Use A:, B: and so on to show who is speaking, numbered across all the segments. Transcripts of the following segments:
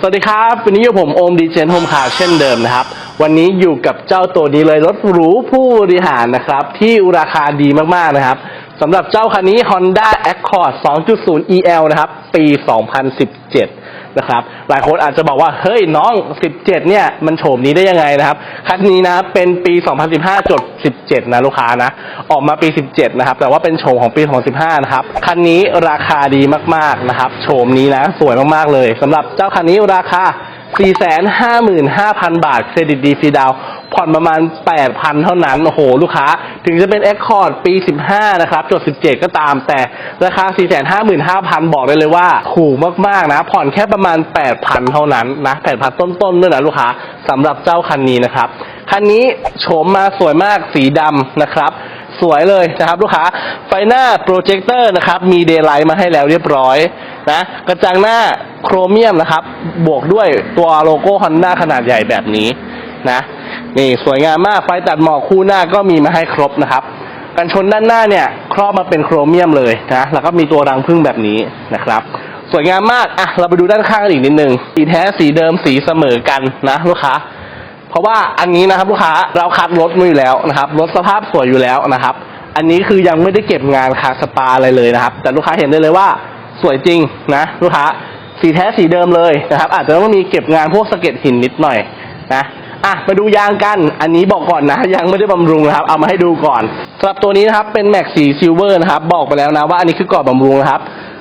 A: สวัสดีครับ วันนี้อยู่ผมโอมดีเจนโฮมคาเช่นเดิมนะครับ วันนี้อยู่กับเจ้าตัวนี้เลยรถหรูผู้บริหารนะครับ ที่ราคาดีมากๆนะครับสำหรับเจ้าคันนี้ Honda Accord 2.0 EL นะครับ ปี 2017 นะครับ หลายคนอาจจะบอกว่าเฮ้ยน้อง 17 เนี่ย มันโฉมนี้ได้ยังไงนะครับคันนี้นะเป็นปี 2015จด17 นะลูกค้านะ ออกมาปี 17 นะครับ แต่ว่าเป็นโฉมของปี 2015 นะครับ คันนี้ราคาดีมากๆนะครับ โฉมนี้นะ สวยมากๆเลยสำหรับเจ้าคันนี้ราคา455,000 บาท เครดิตดีฟรีดาว ผ่อนประมาณ 8,000 เท่านั้น โอ้โห ลูกค้า ถึงจะเป็น Accord ปี 15 นะครับ จด 17 ก็ตาม แต่ราคา 455,000 บอกได้เลยว่า ถูกมาก ๆ นะ ผ่อนแค่ประมาณ 8,000 เท่านั้นนะ 8,000 ต้น ๆ ด้วยนะ ลูกค้าสำหรับเจ้าคันนี้นะครับ คันนี้โฉมมาสวยมาก สีดำนะครับสวยเลยนะครับลูกค้า ไฟหน้าโปรเจคเตอร์นะครับ มีเดย์ไลท์มาให้แล้วเรียบร้อยนะ กระจังหน้าโครเมียมนะครับ บวกด้วยตัวโลโก้ฮอนด้าขนาดใหญ่แบบนี้นะ นี่สวยงามมากไฟตัดหมอกคู่หน้าก็มีมาให้ครบนะครับ กันชนด้านหน้าเนี่ย ครอบมาเป็นโครเมียมเลยนะแล้วก็มีตัวรังพึ่งแบบนี้นะครับ สวยงามมากอะเราไปดูด้านข้างกันอีกนิดนึงสีแท้สีเดิมสีเสมอกันนะลูกค้าเพราะว่าอันนี้นะครับลูกค้าเราคัดรถมาอยู่แล้วนะครับรถสภาพสวยอยู่แล้วนะครับ อันนี้คือยังไม่ได้เก็บงานคาสปาอะไรเลยนะครับ แต่ลูกค้าเห็นได้เลยว่าสวยจริงนะลูกค้าสีแท้สีเดิมเลยนะครับ อาจจะต้องมีเก็บงานพวกสะเก็ดหินนิดหน่อยนะ อะมาดูยางกัน อันนี้บอกก่อนนะยังไม่ได้บำรุงนะครับ เอามาให้ดูก่อนสำหรับตัวนี้นะครับเป็นแม็กสีซิลเวอร์นะครับ บอกไปแล้วนะว่าอันนี้คือก่อนบำรุงนะครับ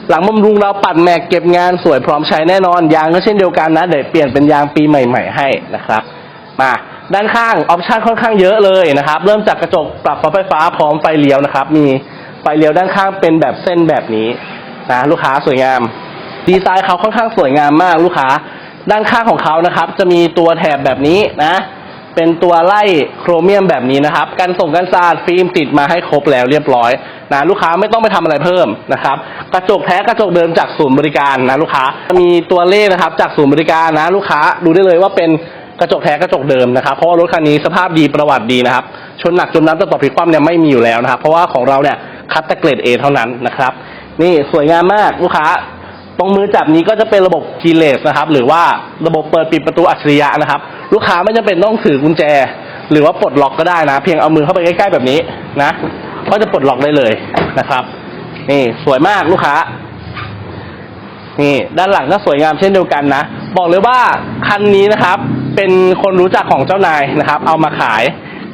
A: หลังบำรุงเราปัดแม็กเก็บงานสวยพร้อมใช้แน่นอนยางก็เช่นเดียวกันนะเดี๋ยวเปลี่ยนเป็นยางปีใหม่ ๆ ให้นะครับ มาด้านข้างออปชันค่อนข้างเยอะเลยนะครับ เริ่มจากกระจกปรับไฟฟ้าพร้อมไฟเลี้ยวนะครับ มีไฟเลี้ยวด้านข้างเป็นแบบเส้นแบบนี้นะลูกค้าสวยงาม ดีไซน์เขาค่อนข้างสวยงามมากลูกค้า ด้านข้างของเขานะครับ จะมีตัวแถบแบบนี้นะ เป็นตัวไล่โครเมียมแบบนี้นะครับ กันส่งกันสาดฟิล์มติดมาให้ครบแล้วเรียบร้อยนะลูกค้าไม่ต้องไปทำอะไรเพิ่มนะครับ กระจกแท้กระจกเดิมจากศูนย์บริการนะลูกค้ามีตัวเลขนะครับ จากศูนย์บริการนะลูกค้าดูได้เลยว่าเป็นกระจกแท้กระจกเดิมนะครับ เพราะว่ารถคันนี้สภาพดีประวัติดีนะครับ ชนหนักจนน้ำจะตกพลิกคว่ำเนี่ยไม่มีอยู่แล้วนะครับ เพราะว่าของเราเนี่ยคัดแต่เกรด A เท่านั้นนะครับ นี่สวยงามมากลูกค้า ตรงมือจับนี้ก็จะเป็นระบบ keyless นะครับ หรือว่าระบบเปิดปิดประตูอัจฉริยะนะครับ ลูกค้าไม่จำเป็นต้องถือกุญแจ หรือว่าปลดล็อกก็ได้นะ เพียงเอามือเข้าไปใกล้ๆแบบนี้นะก็จะปลดล็อกได้เลยนะครับ นี่สวยมากลูกค้า นี่ด้านหลังก็สวยงามเช่นเดียวกันนะ บอกเลยว่าคันนี้นะครับ เป็นคนรู้จักของเจ้านายนะครับ เอามาขาย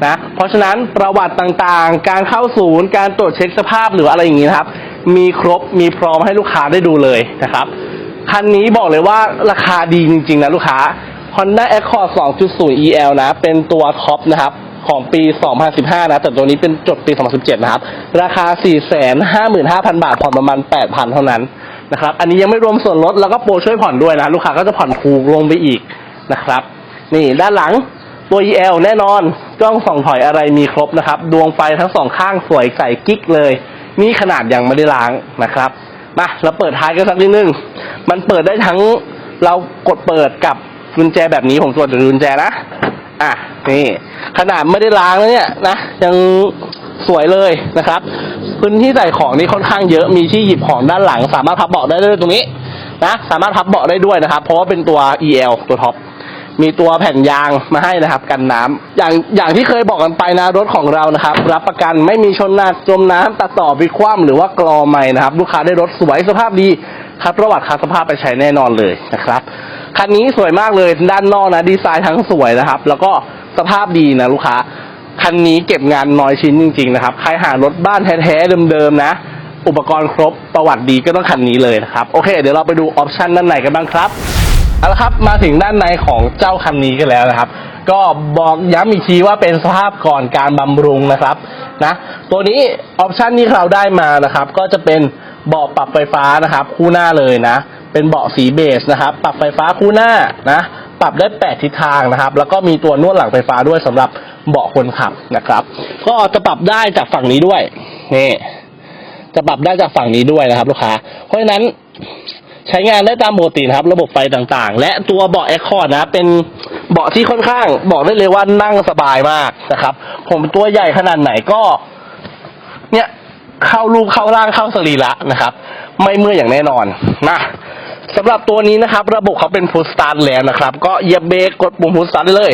A: นะ เพราะฉะนั้นประวัติต่างๆ การเข้าศูนย์ การตรวจเช็คสภาพหรืออะไรอย่างนี้นะครับ มีครบมีพร้อมให้ลูกค้าได้ดูเลยนะครับ คันนี้บอกเลยว่าราคาดีจริง ๆ นะลูกค้า Honda Accord 2.0 EL นะ เป็นตัวท็อปนะครับของปี 2015 นะ แต่ตัวนี้เป็นจดปี 2017 นะครับ ราคา 455,000 บาท ผ่อนประมาณ 8,000 เท่านั้นนะครับ อันนี้ยังไม่รวมส่วนลดแล้วก็โปรช่วยผ่อนด้วยนะ ลูกค้าก็จะผ่อนถูกลงไปอีกนะครับ นี่ด้านหลังตัว EL แน่นอน กล้องส่องถอยอะไรมีครบนะครับ ดวงไฟทั้งสองข้างสวยใสกิ๊กเลย นี่ขนาดยังไม่ได้ล้างนะครับมาเราเปิดท้ายกันสักนิดนึง มันเปิดได้ทั้งเรากดเปิดกับกุญแจแบบนี้ผมตรวจดูกุญแจนะอะนี่ขนาดไม่ได้ล้างแล้วเนี่ยนะยังสวยเลยนะครับ พื้นที่ใส่ของนี่ค่อนข้างเยอะมีที่หยิบของด้านหลัง สามารถพับเบาะได้ด้วยตรงนี้นะสามารถพับเบาะได้ด้วยนะครับ เพราะว่าเป็นตัว EL ตัวท็อป มีตัวแผ่นยางมาให้นะครับกันน้ำอย่างอย่างที่เคยบอกกันไปนะรถของเรานะครับ รับประกันไม่มีชนหนักจมน้ำตัดต่อไปคว่ำหรือว่ากรอใหม่นะครับ ลูกค้าได้รถสวยสภาพดีคัดประวัติคัดสภาพไปใช้แน่นอนเลยนะครับคันนี้สวยมากเลยด้านนอกนะดีไซน์ทั้งสวยนะครับ แล้วก็สภาพดีนะลูกค้าคันนี้เก็บงานน้อยชิ้นจริงๆนะครับ ใครหารถบ้านแท้ๆเดิมๆนะ อุปกรณ์ครบประวัติดีก็ต้องคันนี้เลยนะครับ โอเค เดี๋ยวเราไปดูออปชันด้านในกันบ้างครับ เอาละครับมาถึงด้านในของเจ้าคันนี้กันแล้วนะครับ ก็บอกย้ำอีกทีว่าเป็นสภาพก่อนการบำรุงนะครับนะตัวนี้ออปชันที่เราได้มานะครับ ก็จะเป็นเบาะปรับไฟฟ้านะครับ คู่หน้าเลยนะ เป็นเบาะสีเบจนะครับ ปรับไฟฟ้าคู่หน้านะ ปรับได้แปดทิศทางนะครับ แล้วก็มีตัวนวดหลังไฟฟ้าด้วยสำหรับเบาะคนขับนะครับ ก็จะปรับได้จากฝั่งนี้ด้วยนี่จะปรับได้จากฝั่งนี้ด้วยนะครับ ลูกค้า เพราะฉะนั้น ใช้งานได้ตามปกตินะครับ ระบบไฟต่างๆ และตัวเบาะแอคคอร์ดนะ เป็นเบาะที่ค่อนข้าง บอกได้เลยว่านั่งสบายมากนะครับ ผมตัวใหญ่ขนาดไหนก็ เนี่ยเข้ารูปเข้าร่างเข้าสรีระนะครับ ไม่เมื่อยอย่างแน่นอนนะสำหรับตัวนี้นะครับ ระบบเขาเป็น full start แล้วนะครับ ก็เหยียบเบรกกดปุ่ม full start ได้เลย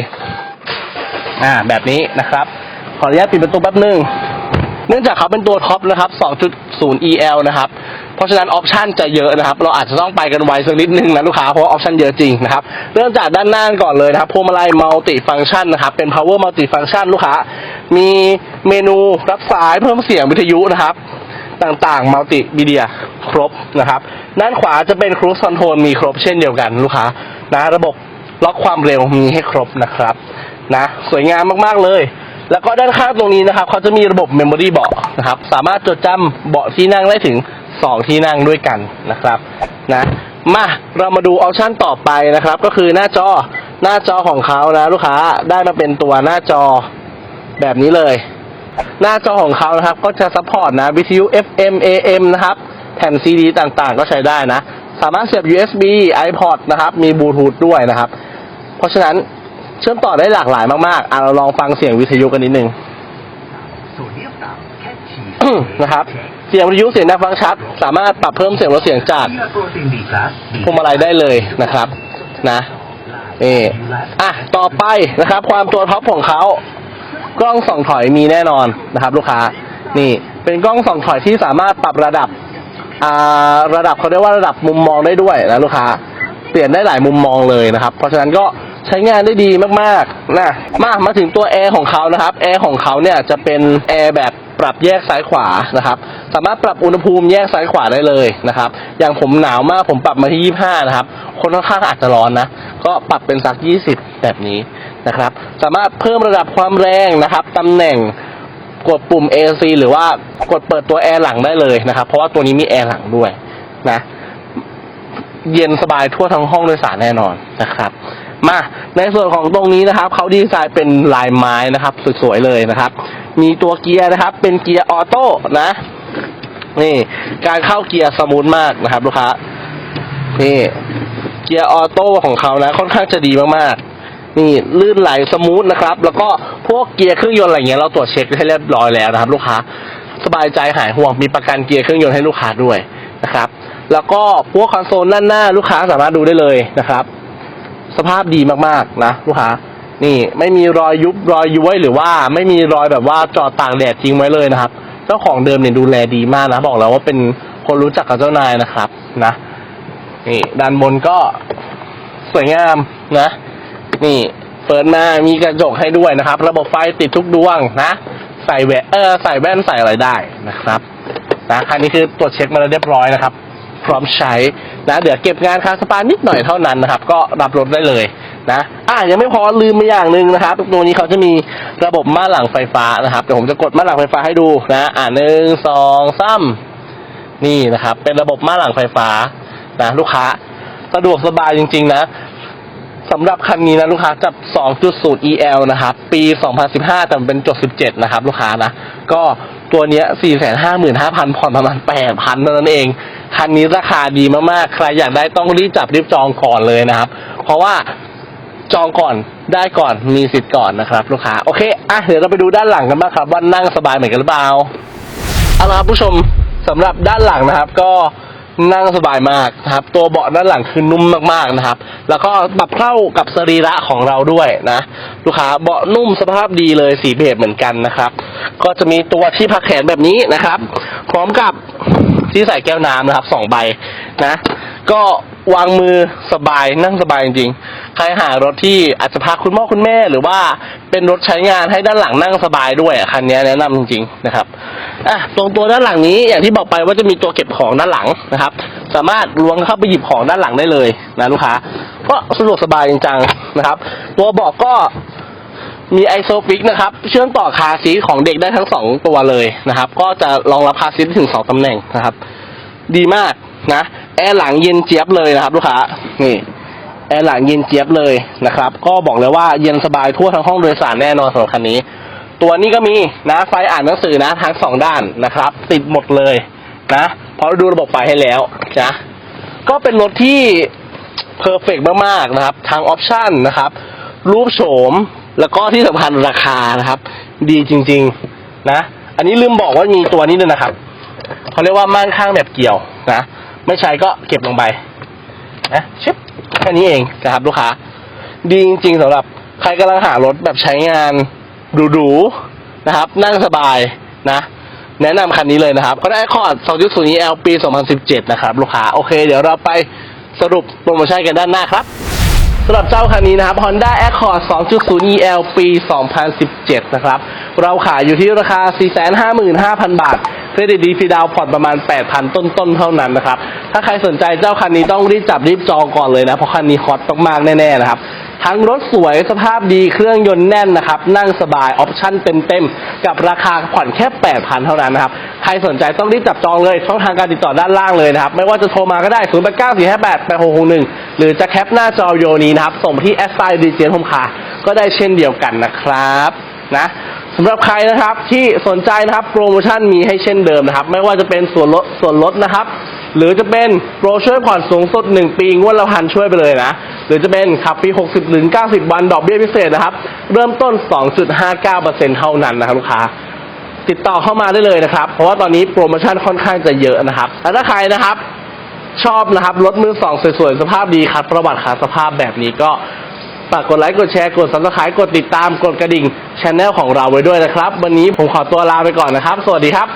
A: อ่า แบบนี้นะครับ ขออนุญาตปิดประตูแป๊บนึงเนื่องจากเขาเป็นตัวท็อปนะครับ 2.0 EL นะครับ เพราะฉะนั้นออปชันจะเยอะนะครับ เราอาจจะต้องไปกันไวสักนิดนึงนะลูกค้าเพราะออปชันเยอะจริงนะครับ เริ่มจากด้านหน้าก่อนเลยนะครับพวงมาลัยมัลติฟัง c t ชันนะครับ เป็น power multi function ลูกค้า มีเมนูรับสายเพิ่มเสียงวิทยุนะครับ ต่างๆมัลติมีเดียครบนะครับ ด้านขวาจะเป็นครู i คอนโทรลมีครบเช่นเดียวกันลูกค้านะระบบล็อกความเร็วมีให้ครบนะครับนะสวยงามมากๆเลย แล้วก็ด้านข้างตรงนี้นะครับเขาจะมีระบบเมมโมรี่เบาะนะครับ สามารถจดจำเบาะที่นั่งได้ถึง 2 ที่นั่งด้วยกันนะครับนะมาเรามาดูออปชั่นต่อไปนะครับ ก็คือหน้าจอหน้าจอของเขานะ ลูกค้าได้มาเป็นตัวหน้าจอแบบนี้เลย หน้าจอของเขานะครับ ก็จะซัพพอร์ตนะวิทยุ FM AM นะครับแผ่น CD ต่างๆ ก็ใช้ได้นะ สามารถเสียบ USB iPod นะครับ มีบลูทูธด้วยนะครับ เพราะฉะนั้นเชื่อมต่อได้หลากหลายมากๆอะเราลองฟังเสียงวิทยุกันนิดนึง
B: ส่วนเรียบต่ำแค่ฉีด
A: นะครับ เสียงวิทยุเสียงดังฟังชัด สามารถปรับเพิ่มเสียงลดเสียงจาก
B: เพื่อด
A: พวงมาลัยได้เลยนะครับ นะนี่อะต่อไปนะครับ ความตัวท็อปของเขากล้องส่องถอยมีแน่นอนนะครับ ลูกค้า นี่ เป็นกล้องส่องถอยที่สามารถปรับระดับอ่าระดับเขาเรียกว่าระดับมุมมองได้ด้วยนะลูกค้า เปลี่ยนได้หลายมุมมองเลยนะครับ เพราะฉะนั้นก็ใช้งานได้ดีมากๆนะมามาถึงตัวแอร์ของเขานะครับแอร์ของเขาเนี่ยจะเป็นแอร์แบบ ปรับแยกซ้ายขวานะครับ สามารถปรับอุณหภูมิแยกซ้ายขวาได้เลยนะครับ อย่างผมหนาวมากผมปรับมาที่ 25 นะครับ คนข้างๆอาจจะร้อนนะ ก็ปรับเป็นสัก 20 แบบนี้นะครับ สามารถเพิ่มระดับความแรงนะครับตำแหน่งกดปุ่ม AC หรือว่ากดเปิดตัวแอร์หลังได้เลยนะครับ เพราะว่าตัวนี้มีแอร์หลังด้วยนะ เย็นสบายทั่วทั้งห้องโดยสารแน่นอนนะครับ มาในส่วนของตรงนี้นะครับเขาดีไซน์เป็นลายไม้นะครับสวยๆเลยนะครับ มีตัวเกียร์นะครับ เป็นเกียร์ออโต้นะนี่การเข้าเกียร์สมูทมากนะครับ ลูกค้านี่เกียร์ออโต้ของเขานะ ค่อนข้างจะดีมากๆ นี่ลื่นไหลสมูทนะครับ แล้วก็พวกเกียร์เครื่องยนต์อะไรเงี้ยเราตรวจเช็คให้เรียบร้อยแล้วนะครับ ลูกค้าสบายใจหายห่วงมีประกันเกียร์เครื่องยนต์ให้ลูกค้าด้วยนะครับ แล้วก็พวกคอนโซลด้านหน้าลูกค้าสามารถดูได้เลยนะครับ สภาพดีมากๆนะลูกค้านี่ไม่มีรอยยุบรอยย้วยหรือว่าไม่มีรอยแบบว่าจอดตากแดดทิ้งไว้เลยนะครับ เจ้าของเดิมเนี่ยดูแลดีมากนะ บอกแล้วว่าเป็นคนรู้จักกับเจ้านายนะครับนะนี่ด้านบนก็สวยงามนะ นี่เปิดมามีกระจกให้ด้วยนะครับ ระบบไฟติดทุกดวงนะ ใส่แหวนเออใส่แว่นใส่อะไรได้นะครับนะคันนี้คือตรวจเช็คมาแล้วเรียบร้อยนะครับ พร้อมใช้นะเดี๋ยวเก็บงานคาสปานิดหน่อยเท่านั้นนะครับ ก็รับรถได้เลยนะอะยังไม่พอลืมไปอย่างหนึ่งนะครับตัวนี้เขาจะมีระบบม่านหลังไฟฟ้านะครับเดี๋ยวผมจะกดม่านหลังไฟฟ้าให้ดูนะอ่าหนึ่งสองสามนี่นะครับ เป็นระบบม่านหลังไฟฟ้านะลูกค้าสะดวกสบายจริง ๆ นะสำหรับคันนี้นะลูกค้าจับ 2.0 EL นะครับ ปี 2015แต่เป็นจด 17 นะครับ ลูกค้านะ ก็ ตัวเนี้ย455,000ผ่อนประมาณ8,000เท่านั้นเอง คันนี้ราคาดีมากๆ ใครอยากได้ต้องรีบจับรีบจองก่อนเลยนะครับ เพราะว่าจองก่อนได้ก่อนมีสิทธิ์ก่อนนะครับ ลูกค้า โอเค อะ เดี๋ยวเราไปดูด้านหลังกันบ้างครับ ว่านั่งสบายเหมือนกันหรือเปล่า เอาละครับผู้ชมสำหรับด้านหลังนะครับ ก็ นั่งสบายมากนะครับ ตัวเบาะด้านหลังคือนุ่มมากๆนะครับ แล้วก็ปรับเข้ากับสรีระของเราด้วยนะ ลูกค้าเบาะนุ่มสภาพดีเลยสีเบจเหมือนกันนะครับ ก็จะมีตัวที่พักแขนแบบนี้นะครับ พร้อมกับที่ใส่แก้วน้ำนะครับสองใบนะ ก็วางมือสบายนั่งสบายจริงๆ ใครหารถที่อาจจะพาคุณพ่อคุณแม่หรือว่าเป็นรถใช้งานให้ด้านหลังนั่งสบายด้วยคันนี้แนะนำจริงๆนะครับอะตรงตัวด้านหลังนี้อย่างที่บอกไปว่าจะมีตัวเก็บของด้านหลังนะครับ สามารถล้วงเข้าไปหยิบของด้านหลังได้เลยนะลูกค้า ก็สะดวกสบายจริงๆนะครับ ตัวเบาะก็มีไอโซฟิกนะครับ เชื่อมต่อคาร์ซีของเด็กได้ทั้งสองตัวเลยนะครับ ก็จะรองรับคาซีถึงสองตำแหน่งนะครับ ดีมากนะแอร์หลังเย็นเจี๊ยบเลยนะครับ ลูกค้านี่ แอร์หลังเย็นเจี๊ยบเลยนะครับ ก็บอกเลยว่าเย็นสบายทั่วทั้งห้องโดยสารแน่นอนสำหรับคันนี้ ตัวนี้ก็มีนะไฟอ่านหนังสือนะทั้งสองด้านนะครับ ติดหมดเลยนะเพราะเราดูระบบไฟให้แล้วนะก็เป็นรถที่เพอร์เฟกมากๆนะครับทางออปชั่นนะครับ รูปโฉมแล้วก็ที่สำคัญราคานะครับ ดีจริง ๆนะ อันนี้ลืมบอกว่ามีตัวนี้ด้วยนะครับเขาเรียกว่าม่านข้างแบบเกี่ยวนะ ไม่ใช้ก็เก็บลงไปนะชิป ค่นี้เองนะครับลูกค้า ดีจริง ๆสำหรับใครกำลังหารถแบบใช้งานหรูๆนะครับ นั่งสบายนะ แนะนำคันนี้เลยนะครับ ก็ได้คอร์ด2.0 EL ปี 2017 นะครับ ลูกค้า โอเค เดี๋ยวเราไปสรุปโปรโมชั่นกันด้านหน้าครับ สำหรับเจ้าคันนี้นะครับ Honda Accord 2.0 EL ปี 2017 นะครับ เราขายอยู่ที่ราคา 455,000 บาทเครดิตดีฟรีดาวน์ผ่อนประมาณ 8,000 ต้นๆ เท่านั้นนะครับ ถ้าใครสนใจเจ้าคันนี้ต้องรีบจับรีบจองก่อนเลยนะ เพราะคันนี้ฮอตมากๆ แน่ ๆ นะครับ ทั้งรถสวยสภาพดีเครื่องยนต์แน่นนะครับ นั่งสบายออปชั่นเต็มๆ กับราคาผ่อนแค่ 8,000 เท่านั้นนะครับ ใครสนใจต้องรีบจับจองเลย ช่องทางการติดต่อด้านล่างเลยนะครับ ไม่ว่าจะโทรมาก็ได้ 0 8 9 4 5 8 8 6 6 1 หรือจะแคปหน้าจอวิดีโอนี้นะครับ ส่งที่แอสไซดีเจนโฮมคาก็ได้เช่นเดียวกันนะครับนะสำหรับใครนะครับที่สนใจนะครับโปรโมชั่นมีให้เช่นเดิมนะครับ ไม่ว่าจะเป็นส่วนลดส่วนลดนะครับ หรือจะเป็นโปรช่วยผ่อนสูงสุด 1 ปีงวดละพันช่วยไปเลยนะ หรือจะเป็นขับปี 60 หรือ 90 วันดอกเบี้ยพิเศษนะครับ เริ่มต้น 2.59%เท่านั้นนะครับลูกค้าติดต่อเข้ามาได้เลยนะครับ เพราะว่าตอนนี้โปรโมชั่นค่อนข้างจะเยอะนะครับแล้วถ้าใครนะครับ ชอบนะครับรถมือสองสวยๆ สภาพดีคัดประวัติขาสภาพแบบนี้ก็ฝากกดไลค์กดแชร์กด subscribe กดติดตามกดกระดิ่งช anel ของเราไว้ด้วยนะครับ วันนี้ผมขอตัวลาไปก่อนนะครับ สวัสดีครับ